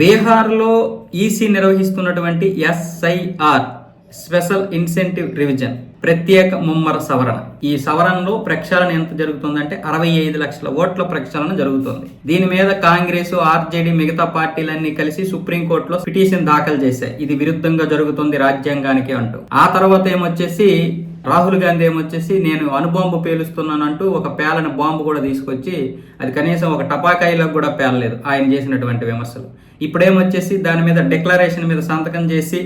బీహార్లో ఈసీ నిర్వహిస్తున్నటువంటి SIR special incentive revision ప్రత్యేక ముమ్మర సవరణ. ఈ సవరణలో ప్రక్షాళన ఎంత జరుగుతుందంటే అరవై ఐదు లక్షల ఓట్ల ప్రక్షాళన జరుగుతుంది. దీని మీద కాంగ్రెస్ ఆర్జేడీ మిగతా పార్టీలన్నీ కలిసి సుప్రీంకోర్టులో పిటిషన్ దాఖలు చేశాయి. ఇది విరుద్ధంగా జరుగుతుంది రాజ్యాంగానికి అంటూ. ఆ తర్వాత ఏమొచ్చేసి రాహుల్ గాంధీ ఏమొచ్చేసి నేను అణుబాంబు పేలుస్తున్నానంటూ ఒక పేలని బాంబు కూడా తీసుకొచ్చి అది కనీసం ఒక టపాకాయలకు కూడా పేలలేదు ఆయన చేసినటువంటి విమర్శలు. ఇప్పుడేమొచ్చేసి దాని మీద డిక్లరేషన్ మీద సంతకం చేసి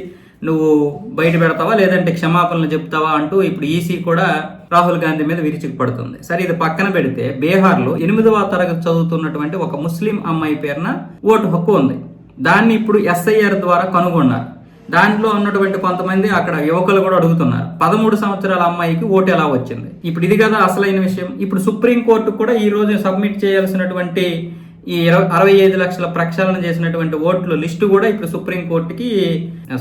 నువ్వు బయట పెడతావా లేదంటే క్షమాపణలు చెప్తావా? అంటూ ఇప్పుడు ఈసీ కూడా రాహుల్ గాంధీ మీద విరుచుకుపడుతుంది. సరే ఇది పక్కన పెడితే బీహార్లో ఎనిమిదవ తరగతి చదువుతున్నటువంటి ఒక ముస్లిం అమ్మాయి పేరున ఓటు హక్కు ఉంది. దాన్ని ఇప్పుడు ఎస్ఐఆర్ ద్వారా కనుగొన్నారు. దాంట్లో ఉన్నటువంటి కొంతమంది అక్కడ యువకులు కూడా అడుగుతున్నారు. పదమూడు సంవత్సరాల అమ్మాయికి ఓటు ఎలా వచ్చింది? ఇప్పుడు ఇది కదా అసలైన విషయం. ఇప్పుడు సుప్రీంకోర్టు కూడా ఈ రోజు సబ్మిట్ చేయాల్సినటువంటి ఈ ఇరవై అరవై ఐదు లక్షల ప్రక్షాళన చేసినటువంటి ఓట్లు లిస్టు కూడా ఇప్పుడు సుప్రీం కోర్టుకి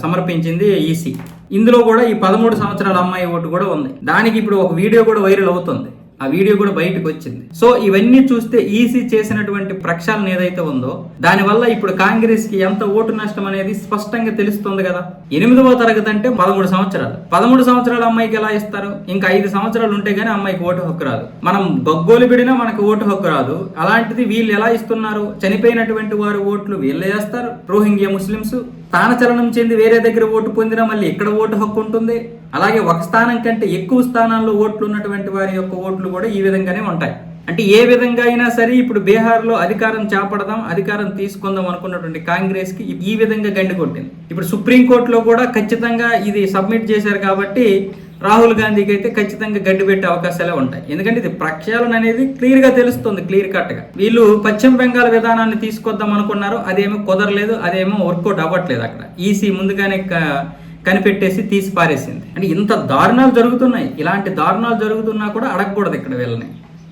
సమర్పించింది ఈసీ. ఇందులో కూడా ఈ పదమూడు సంవత్సరాల అమ్మాయి ఓటు కూడా ఉంది. దానికి ఇప్పుడు ఒక వీడియో కూడా వైరల్ అవుతుంది. ఆ వీడియో కూడా బయటకు వచ్చింది. సో ఇవన్నీ చూస్తే ఈసీ చేసినటువంటి ప్రక్షాళన ఏదైతే ఉందో దానివల్ల ఇప్పుడు కాంగ్రెస్కి ఎంత ఓటు నష్టం అనేది స్పష్టంగా తెలుస్తుంది కదా. ఎనిమిదవ తరగతి అంటే పదమూడు సంవత్సరాలు. పదమూడు సంవత్సరాల అమ్మాయికి ఎలా ఇస్తారు? ఇంకా ఐదు సంవత్సరాలు ఉంటే గానీ అమ్మాయికి ఓటు హక్కు రాదు. మనం గగ్గోలు పెడినా మనకు ఓటు హక్కు రాదు. అలాంటిది వీళ్ళు ఎలా ఇస్తున్నారు? చనిపోయినటువంటి వారి ఓట్లు వీళ్ళే వేస్తారు రోహింగ్యా ముస్లిమ్స్ స్థానచలనం చెంది వేరే దగ్గర ఓటు పొందినా మళ్ళీ ఇక్కడ ఓటు హక్కు ఉంటుంది. అలాగే ఒక స్థానం కంటే ఎక్కువ స్థానాల్లో ఓట్లు ఉన్నటువంటి వారి యొక్క ఓట్లు కూడా ఈ విధంగానే ఉంటాయి. అంటే ఏ విధంగా అయినా సరే ఇప్పుడు బీహార్లో అధికారం చేపడదాం అధికారం తీసుకుందాం అనుకున్నటువంటి కాంగ్రెస్కి ఈ విధంగా గండి కొట్టింది. ఇప్పుడు సుప్రీంకోర్టులో కూడా ఖచ్చితంగా ఇది సబ్మిట్ చేశారు కాబట్టి రాహుల్ గాంధీకి అయితే ఖచ్చితంగా గడ్డి పెట్టే అవకాశాలే ఉంటాయి. ఎందుకంటే ఇది ప్రక్షాళన అనేది క్లియర్గా తెలుస్తుంది క్లియర్ కట్గా వీళ్ళు పశ్చిమ బెంగాల్ విధానాన్ని తీసుకొద్దాం అనుకున్నారు అదేమో కుదరలేదు అదేమో వర్కౌట్ అవ్వట్లేదు అక్కడ. ఈసీ ముందుగానే క- కనిపెట్టేసి తీసి పారేసింది అంటే ఇంత దారుణాలు జరుగుతున్నాయి. ఇలాంటి దారుణాలు జరుగుతున్నా కూడా అడగకూడదు ఇక్కడ వీళ్ళని.